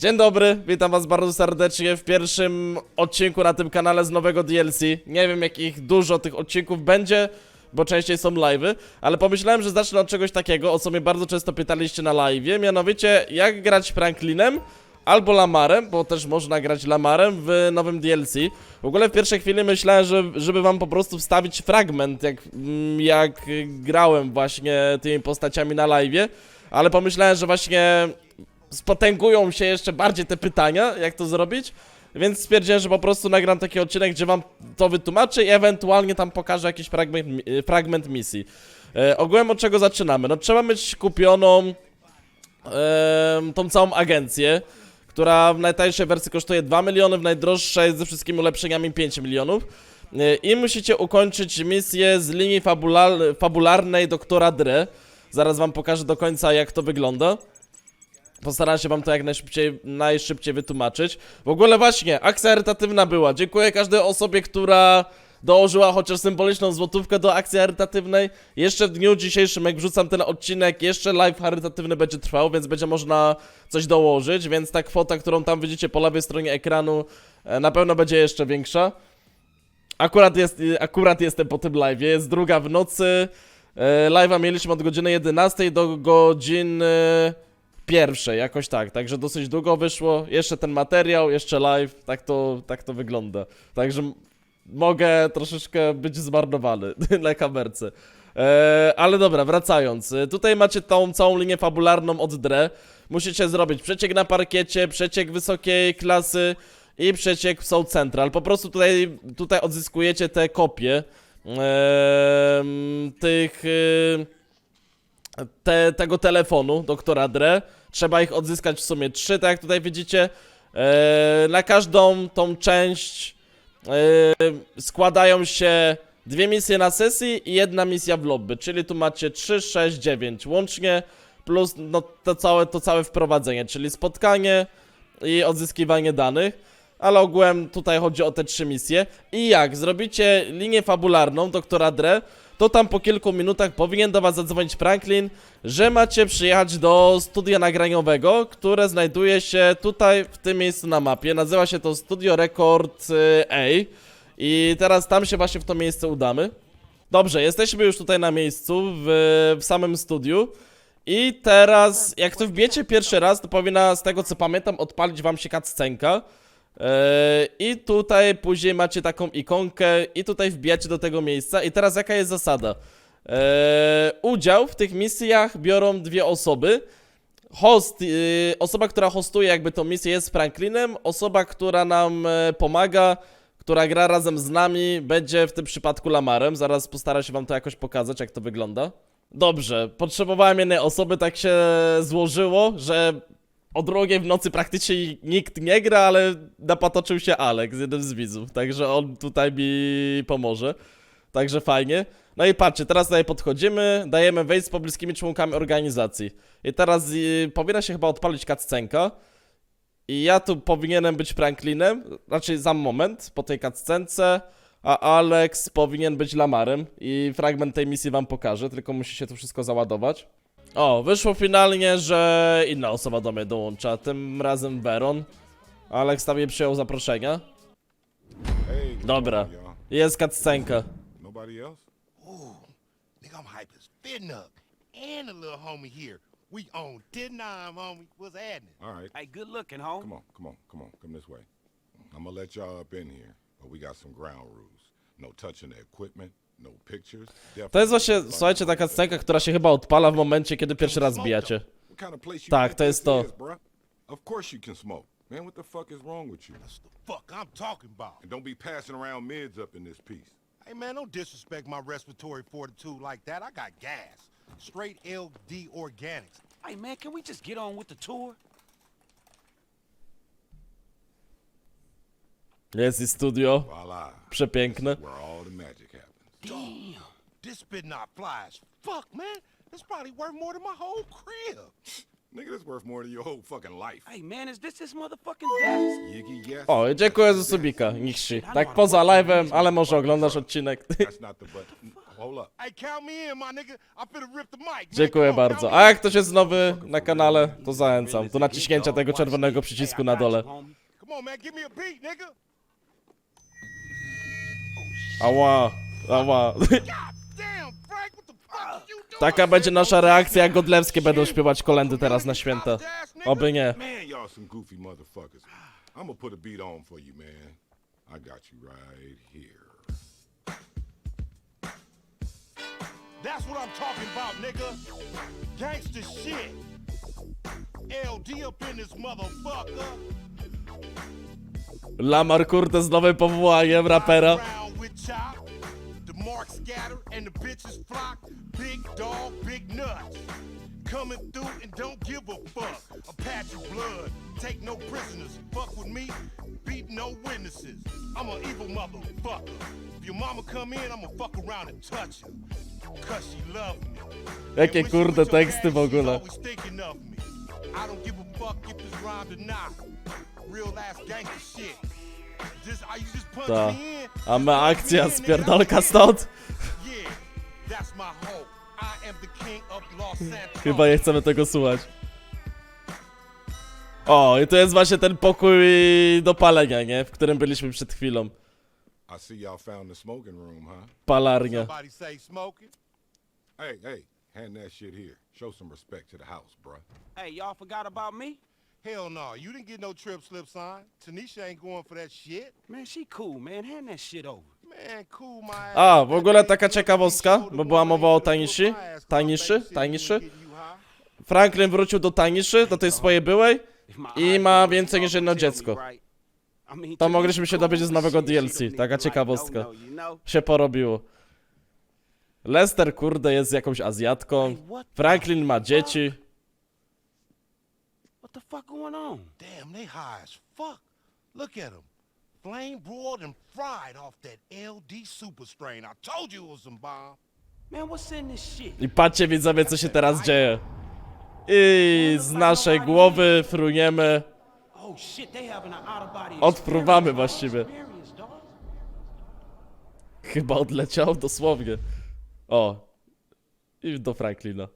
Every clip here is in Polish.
Dzień dobry, witam was bardzo serdecznie w pierwszym odcinku na tym kanale z nowego DLC. Nie wiem jakich dużo tych odcinków będzie, bo częściej są live'y, ale pomyślałem, że zacznę od czegoś takiego, o co mnie bardzo często pytaliście na live'ie, mianowicie jak grać Franklinem albo Lamarem, bo też można grać Lamarem w nowym DLC. W ogóle w pierwszej chwili myślałem, że, żeby wam po prostu wstawić fragment, jak, mm, jak grałem właśnie tymi postaciami na live'ie, ale pomyślałem, że właśnie spotęgują się jeszcze bardziej te pytania, jak to zrobić. Więc stwierdziłem, że po prostu nagram taki odcinek, gdzie wam to wytłumaczę i ewentualnie tam pokażę jakiś fragment, e, fragment misji. E, ogółem od czego zaczynamy? No trzeba mieć kupioną em, tą całą agencję, która w najtańszej wersji kosztuje 2 miliony, w najdroższej ze wszystkimi ulepszeniami 5 milionów. E, I musicie ukończyć misję z linii fabula- fabularnej doktora Dre. Zaraz wam pokażę do końca jak to wygląda. Postaram się wam to jak najszybciej, najszybciej wytłumaczyć. W ogóle właśnie, akcja charytatywna była. Dziękuję każdej osobie, która dołożyła chociaż symboliczną złotówkę do akcji charytatywnej. Jeszcze w dniu dzisiejszym, jak wrzucam ten odcinek, jeszcze live charytatywny będzie trwał, więc będzie można coś dołożyć, więc ta kwota, którą tam widzicie po lewej stronie ekranu, e, na pewno będzie jeszcze większa. Akurat, jest, akurat jestem po tym live, jest druga w nocy. E, Live'a mieliśmy od godziny 11 do godziny pierwszej, jakoś tak. Także dosyć długo wyszło. Jeszcze ten materiał, jeszcze live. Tak to, tak to wygląda. Także mogę troszeczkę być zmarnowany na kamerce. E, ale dobra, wracając. E, Tutaj macie tą całą linię fabularną od Dre. Musicie zrobić przeciek na parkiecie, przeciek wysokiej klasy i przeciek w Soul Central. Po prostu tutaj, tutaj odzyskujecie te kopie em, tych... y, te, tego telefonu doktora Dre. Trzeba ich odzyskać w sumie trzy, tak jak tutaj widzicie. E, na każdą tą część e, składają się dwie misje na sesji i jedna misja w lobby, czyli tu macie 3, 6, 9 łącznie, plus no, to, całe, to całe wprowadzenie, czyli spotkanie i odzyskiwanie danych. Ale ogółem tutaj chodzi o te trzy misje. I jak zrobicie linię fabularną doktora Dre, to tam po kilku minutach powinien do was zadzwonić Franklin, że macie przyjechać do studia nagraniowego, które znajduje się tutaj w tym miejscu na mapie. Nazywa się to Studio Record y, A. I teraz tam się właśnie w to miejsce udamy. Dobrze, jesteśmy już tutaj na miejscu, w, w samym studiu. I teraz, jak to wbijecie pierwszy raz, to powinna, z tego co pamiętam, odpalić wam się cutscenka. Eee, I tutaj później macie taką ikonkę i tutaj wbijacie do tego miejsca. I teraz jaka jest zasada? Eee, udział w tych misjach biorą dwie osoby. Host, yy, osoba, która hostuje jakby tą misję jest Franklinem, osoba, która nam e, pomaga, która gra razem z nami, będzie w tym przypadku Lamarem. Zaraz postaram się wam to jakoś pokazać, jak to wygląda. Dobrze, potrzebowałem jednej osoby, tak się złożyło, że o drugiej w nocy praktycznie nikt nie gra, ale napatoczył się Alex, jeden z widzów, także on tutaj mi pomoże. Także fajnie. No i patrzcie, teraz tutaj podchodzimy, dajemy wejść z pobliskimi członkami organizacji. I teraz y, powinna się chyba odpalić cutscenka. I ja tu powinienem być Franklinem, raczej za moment, po tej cutscence, a Alex powinien być Lamarem. I fragment tej misji wam pokażę, tylko musi się to wszystko załadować. O, wyszło finalnie, że inna osoba do mnie dołącza, tym razem Veron. Alex tam jej przyjął zaproszenia. What's Dobra. Jest cutscenka. Nobody else? Ooh, nigga, I'm hype as fitting up. And the little homie here. We on 10 9, homie. What's happening? All right. Hey, good looking, home. Come on, come on, come on. Come this way. I'm gonna let y'all up in here, but we got some ground rules. No touching the equipment, no. To jest właśnie, słuchajcie, taka scenka, która się chyba odpala w momencie, kiedy pierwszy raz bijacie. Tak, to jest to. is, bruh? Of course you can smoke. Man, what the fuck is wrong with you? That's the fuck I'm talking about. And don't be passing around mids up in this piece. Hey, man, don't disrespect my respiratory fortitude like that. I got gas. Straight LD organics. Hey, man, can we just get on with the tour? Jest i studio, Voila. przepiękne. Where all the magic happens. Damn. This spit not fly as fuck, man. That's probably worth more than my whole crib. Nigga, that's worth more than your whole fucking life. Hey, man, is this this motherfucking desk? Yiggy, yes. O, dziękuję za subika, Nixi. Tak poza live'em, ale może oglądasz odcinek. That's not the button. hold up. Hey, count me in, my nigga. I finna rip the mic. man. Dziękuję Come on, bardzo. count A jak ktoś jest nowy na kanale, to zachęcam do naciśnięcia tego czerwonego przycisku na dole. in. Come on, man. Give me a beat, nigga. Ała, ała. Taka będzie nasza reakcja, jak Godlewskie będą śpiewać kolendy teraz na święta. Oby nie. Man, y'all some goofy motherfuckers. I'm gonna put a beat on for you, man. I got you right here. That's what I'm talking about, nigga. Gangsta shit. LD up in this motherfucker. Lamar kurde z nowym powołaniem rapera. Marks scatter and the bitches flock. Big dog, big nuts. Coming through and don't give a fuck. A patch of blood. Take no prisoners. Fuck with me. Beat no witnesses. I'm an evil motherfucker. If your mama come in, I'ma fuck around and touch her. Cause she love me. Jakie And when she kurde teksty w ogóle. thinking of me. I don't give a fuck if it's rhymed or not. Real ass gangster shit. Ta. A me akcja spierdolka stąd. Chyba nie chcemy tego słuchać. O, i to jest właśnie ten pokój do palenia, nie? W którym byliśmy przed chwilą. Palarnia. Hey, hey, hand that shit here. Show some respect to the house, bruh. Hey, y'all forgot about me? Hell no, you didn't get no trip slip sign. Tanisha ain't going for that shit. Man, she cool, man. Hand that shit over. Man, cool my ass. A, w ogóle taka ciekawostka, bo była mowa o Tanishi. Taniszy? Taniszy? Franklin wrócił do Taniszy, do tej swojej byłej. I ma więcej niż jedno dziecko. To mogliśmy się dowiedzieć z nowego DLC, taka ciekawostka. Się porobiło. Lester, kurde, jest jakąś Azjatką. Franklin ma dzieci. The fuck going on? Damn, they high as fuck. Look at them. Flame broiled and fried off that LD super strain. I told you it was some bomb. Man, what's in this shit? I patrzcie widzowie, co się teraz dzieje. I z naszej głowy fruniemy. Oh shit, they having an out of body Odpruwamy experience, właściwie. experience, dog. Chyba odleciał dosłownie. O. I do Franklina.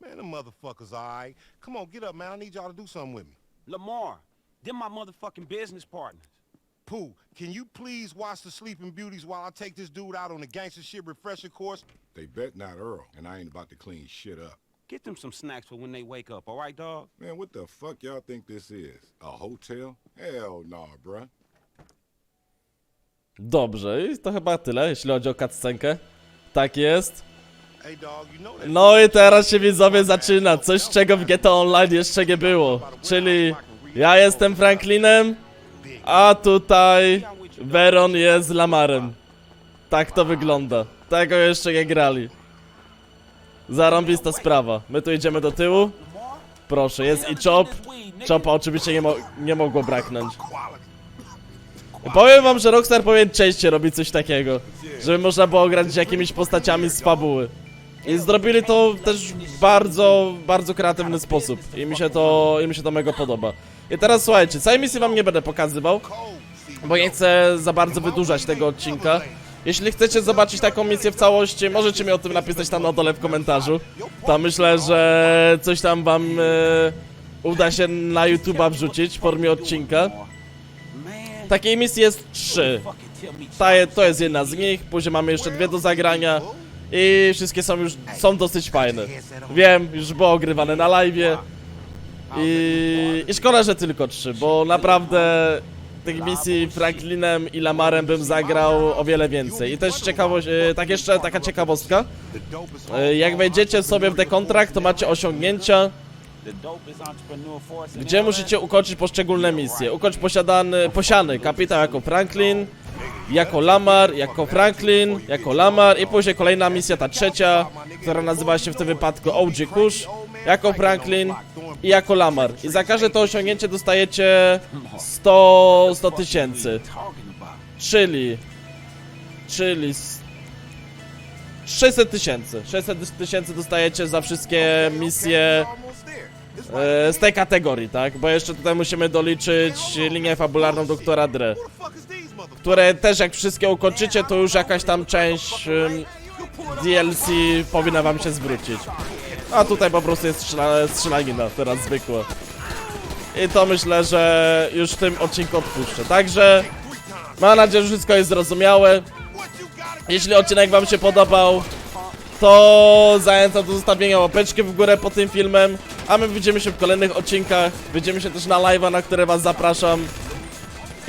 Man, them motherfuckers alright. Come on, get up, man. I need y'all to do something with me. Lamar, them my motherfucking business partners. Pooh, can you please watch the Sleeping Beauties while I take this dude out on the gangster shit refresher course? They bet not Earl, and I ain't about to clean shit up. Get them some snacks for when they wake up, all right, dog? Man, what the fuck y'all think this is? A hotel? Hell nah, bruh. Dobrze, i to chyba tyle, jeśli chodzi o cutscenkę. Tak jest. No i teraz się widzowie zaczyna, coś czego w GTA Online jeszcze nie było. Czyli ja jestem Franklinem, a tutaj Veron jest Lamarem. Tak to wygląda. Tego jeszcze nie grali. Zarąbista sprawa. My tu idziemy do tyłu. Proszę, jest i Chop. Chopa oczywiście nie, mo nie mogło braknąć. Powiem wam, że Rockstar powinien częściej robić coś takiego. Żeby można było grać z jakimiś postaciami z fabuły. I zrobili to też w bardzo, bardzo kreatywny sposób. I mi się to, i mi się to mega podoba. I teraz słuchajcie, całej misji wam nie będę pokazywał, bo nie chcę za bardzo wydłużać tego odcinka. Jeśli chcecie zobaczyć taką misję w całości, możecie mi o tym napisać tam na dole w komentarzu. To myślę, że coś tam wam e, uda się na YouTube'a wrzucić w formie odcinka. Takiej misji jest trzy. Ta, to jest jedna z nich, później mamy jeszcze dwie do zagrania i wszystkie są już, są dosyć fajne. Wiem, już było ogrywane na live'ie i, i szkoda, że tylko trzy, bo naprawdę tych misji Franklinem i Lamarem bym zagrał o wiele więcej. I też ciekawość, e, tak jeszcze taka ciekawostka, e, jak wejdziecie sobie w The Contract, to macie osiągnięcia, gdzie musicie ukończyć poszczególne misje. Ukończ posiadany, posiany kapitał jako Franklin, jako Lamar, jako Franklin, jako Lamar i później kolejna misja, ta trzecia, która nazywa się w tym wypadku OG Kush, jako Franklin i jako Lamar. I za każde to osiągnięcie dostajecie 100 100 tysięcy, czyli, czyli s- 600 tysięcy. 600 tysięcy dostajecie za wszystkie misje e, z tej kategorii, tak? Bo jeszcze tutaj musimy doliczyć linię fabularną doktora Dre. Które też jak wszystkie ukończycie, to już jakaś tam część DLC powinna wam się zwrócić. A tutaj po prostu jest strzela, strzelanina, teraz zwykła. I to myślę, że już w tym odcinku odpuszczę. Także mam nadzieję, że wszystko jest zrozumiałe. Jeśli odcinek wam się podobał, to zachęcam do zostawienia łapeczki w górę pod tym filmem. A my widzimy się w kolejnych odcinkach. Widzimy się też na live'a, na które was zapraszam.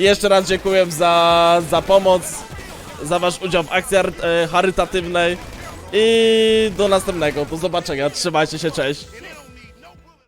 Jeszcze raz dziękuję za, za pomoc, za wasz udział w akcji e, charytatywnej. I do następnego, do zobaczenia, trzymajcie się, cześć.